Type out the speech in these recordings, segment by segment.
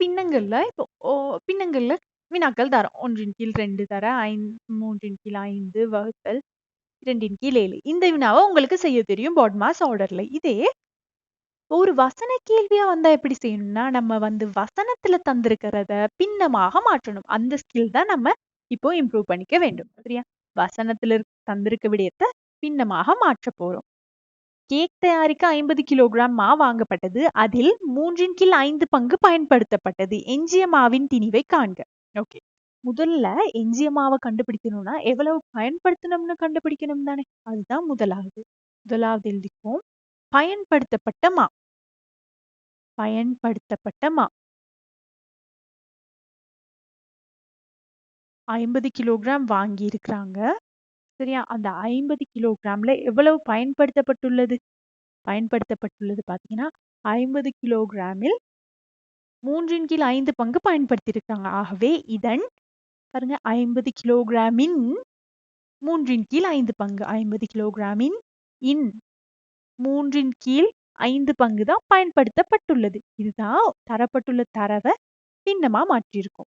பின்னங்கள்ல இப்போ ஓ பின்னங்கள்ல வினாக்கள் தரோம். ஒன்றின் கீழ் ரெண்டு தர ஐந் மூன்றின் கீழ் ஐந்து வகுத்தல் இரண்டின் கீழ் ஏழு இந்த வினாவை உங்களுக்கு செய்ய தெரியும் பாட் மாஸ் ஆர்டர்ல. இதே ஒரு வசன கேள்வியா வந்தா எப்படி செய்யணும்னா, நம்ம வந்து வசனத்துல தந்திருக்கிறத பின்னமாக மாற்றணும். அந்த ஸ்கில் தான் நம்ம இப்போ இம்ப்ரூவ் பண்ணிக்க வேண்டும். சரியா? வசனத்துல இருக் தந்திருக்க விடயத்தை பின்னமாக மாற்றப் போறோம். கேக் தயாரிக்க 50 கிலோகிராம் மா வாங்கப்பட்டது. அதில் மூன்றின் கீழ் ஐந்து பங்கு பயன்படுத்தப்பட்டது. எஞ்சிய மாவின் திணிவை காண்க. ஓகே. முதல்ல எஞ்சிய மாவை கண்டுபிடிக்கணும்னா, எவ்வளவு பயன்படுத்தணும்னு கண்டுபிடிக்கணும் தானே? அதுதான் முதலாவது. முதலாவது எழுதிக்குவோம். பயன்படுத்தப்பட்ட மா. பயன்படுத்தப்பட்ட மா. 50 கிலோகிராம் வாங்கி இருக்கிறாங்க. சரியா? அந்த 50 கிலோகிராம்ல எவ்வளவு பயன்படுத்தப்பட்டுள்ளது? பயன்படுத்தப்பட்டுள்ளது பார்த்தீங்கன்னா, 50 கிலோகிராமில் மூன்றின் கீழ் ஐந்து பங்கு பயன்படுத்தியிருக்காங்க. ஆகவே இதன் பாருங்க 50 கிலோகிராமின் மூன்றின் கீழ் ஐந்து பங்கு. 50 கிலோகிராமின் இன் மூன்றின் கீழ் ஐந்து பங்கு தான் பயன்படுத்தப்பட்டுள்ளது. இதுதான் தரப்பட்டுள்ள தரவை பின்னமா மாற்றியிருக்கோம்.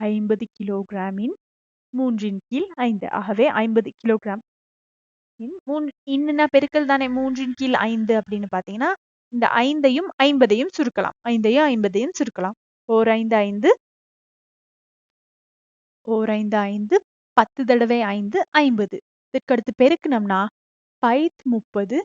50 கிலோகிராமின் மூன்றின் கீழ் ஐந்து. ஆகவே ஐம்பது கிலோகிராம். மூன் இன்ன பெருக்கல் தானே? மூன்றின் கீழ் ஐந்து அப்படின்னு பாத்தீங்கன்னா இந்த ஐந்தையும் ஐம்பதையும் சுருக்கலாம். ஐந்தையும் ஐம்பதையும் சுருக்கலாம். ஓர் ஐந்து ஐந்து. ஓர் ஐந்து ஐந்து. பத்து தடவை ஐந்து ஐம்பது. இதற்கடுத்து பெருக்கணும்னா பைத் முப்பது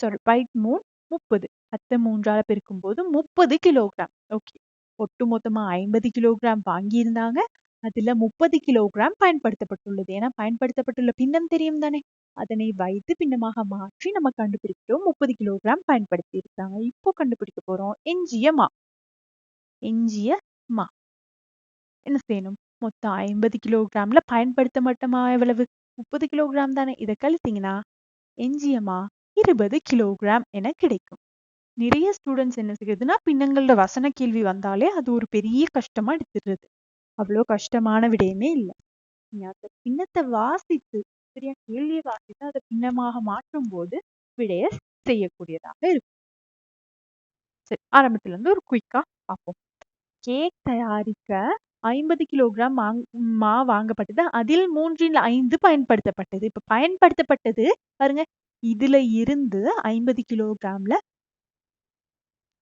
சாரி பைத் மூன் முப்பது. பத்து மூன்றால பெருக்கும் போது முப்பது கிலோகிராம். ஓகே. ஒட்டு மொத்தமா ஐம்பது கிலோகிராம் வாங்கியிருந்தாங்க. அதுல 30 கிலோகிராம் பயன்படுத்தப்பட்டுள்ளது. ஏன்னா பயன்படுத்தப்பட்டுள்ள பின்னம் தெரியும் தானே? அதனை வைத்து பின்னமாக மாற்றி நம்ம கண்டுபிடிக்கிறோம். 30 கிலோகிராம் பயன்படுத்தி இருக்காங்க. இப்போ கண்டுபிடிக்க போறோம். எஞ்சிய மா. எஞ்சிய மா. என்ன செய்யணும்? மொத்தம் 50 கிலோகிராம்ல பயன்படுத்த மட்டுமா எவ்வளவு? 30 கிலோகிராம் தானே? இதை கழித்தீங்கன்னா, எஞ்சியமா இருபது கிலோகிராம் என கிடைக்கும். நிறைய ஸ்டூடெண்ட்ஸ் என்ன செய்யுதுன்னா, பின்னங்களோட வசன கேள்வி வந்தாலே அது ஒரு பெரிய கஷ்டமா எடுத்துடுறது. அவ்வளோ கஷ்டமான விடயமே இல்ல. நீ அந்த பின்னத்தை வாசித்து சரியா? கேள்வியை வாசித்து அதை பின்னமாக மாற்றும் போது விடைய செய்யக்கூடியதாக இருக்கும். சரி. ஆரம்பத்துல இருந்து ஒரு குயிக்கா பார்ப்போம். கேக் தயாரிக்க 50 கிலோகிராம் மா வாங்கப்பட்டது. அதில் 3ல் 5 பயன்படுத்தப்பட்டது. இப்ப பயன்படுத்தப்பட்டது பாருங்க. இதுல இருந்து 50 கிலோகிராம்ல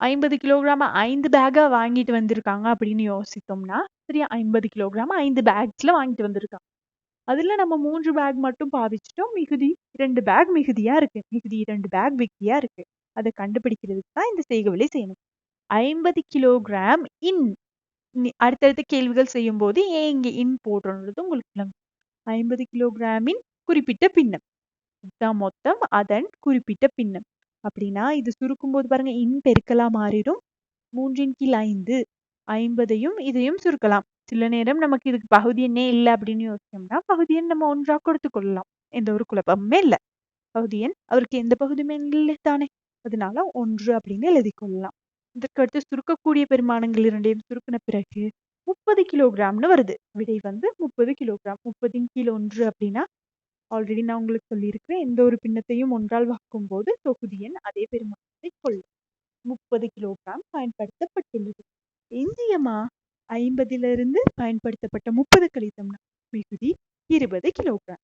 ஐம்பது கிலோகிராம் ஐந்து பேக்காக வாங்கிட்டு வந்திருக்காங்க அப்படின்னு யோசித்தோம்னா, சரியா? ஐம்பது கிலோகிராம் ஐந்து பேக்ஸில் வாங்கிட்டு வந்திருக்காங்க. அதில் நம்ம மூன்று பேக் மட்டும் பாவிச்சிட்டோம் மிகுதி ரெண்டு பேக் மிகுதியாக இருக்குது மிகுதி ரெண்டு பேக் மிகுதியாக இருக்குது அதை கண்டுபிடிக்கிறதுக்கு தான் இந்த செய்கவலை செய்யணும். 50 கிலோகிராம் இன் அடுத்தடுத்த கேள்விகள் செய்யும்போது ஏன் இங்கே இன் போடுறோம்ன்றது உங்களுக்கு விளங்கும். 50 கிலோகிராமின் குறிப்பிட்ட பின்னம். இதுதான் மொத்தம். அதன் குறிப்பிட்ட பின்னம். அப்படின்னா இது சுருக்கும் போது பாருங்க இன் பெருக்கலா மாறிடும். மூன்றின் கீழ் 5 50ஐயும் இதையும் சுருக்கலாம். சில நேரம் நமக்கு இதுக்கு பகுதி எண்ணே இல்லை அப்படின்னு யோசிச்சோம்னா, பகுதி எண் நம்ம ஒன்றா கொடுத்து கொள்ளலாம். எந்த ஒரு குழப்பமுமே இல்லை பகுதி எண் அவருக்கு எந்த பகுதியுமே இல்லை தானே? அதனால ஒன்று அப்படின்னு எழுதி கொள்ளலாம். இதற்கு அடுத்து சுருக்கக்கூடிய பெருமானங்கள் இரண்டையும் சுருக்கின பிறகு 30 கிலோகிராம்னு வருது. விடை வந்து 30 கிலோகிராம். 30ன் கீழ் ஒன்று அப்படின்னா, ஆல்ரெடி நான் உங்களுக்கு சொல்லியிருக்கிறேன். எந்த ஒரு பின்னத்தையும் ஒன்றால் வகுக்கும்போது தொகுதி எண் அதே பெருமானத்தை கொள்ளும். 30 கிலோகிராம் பயன்படுத்தப்பட்டுள்ளது. எஞ்சிய மா 50லிருந்து பயன்படுத்தப்பட்ட 30 கழித்தோம்னா மிகுதி 20 கிலோகிராம்.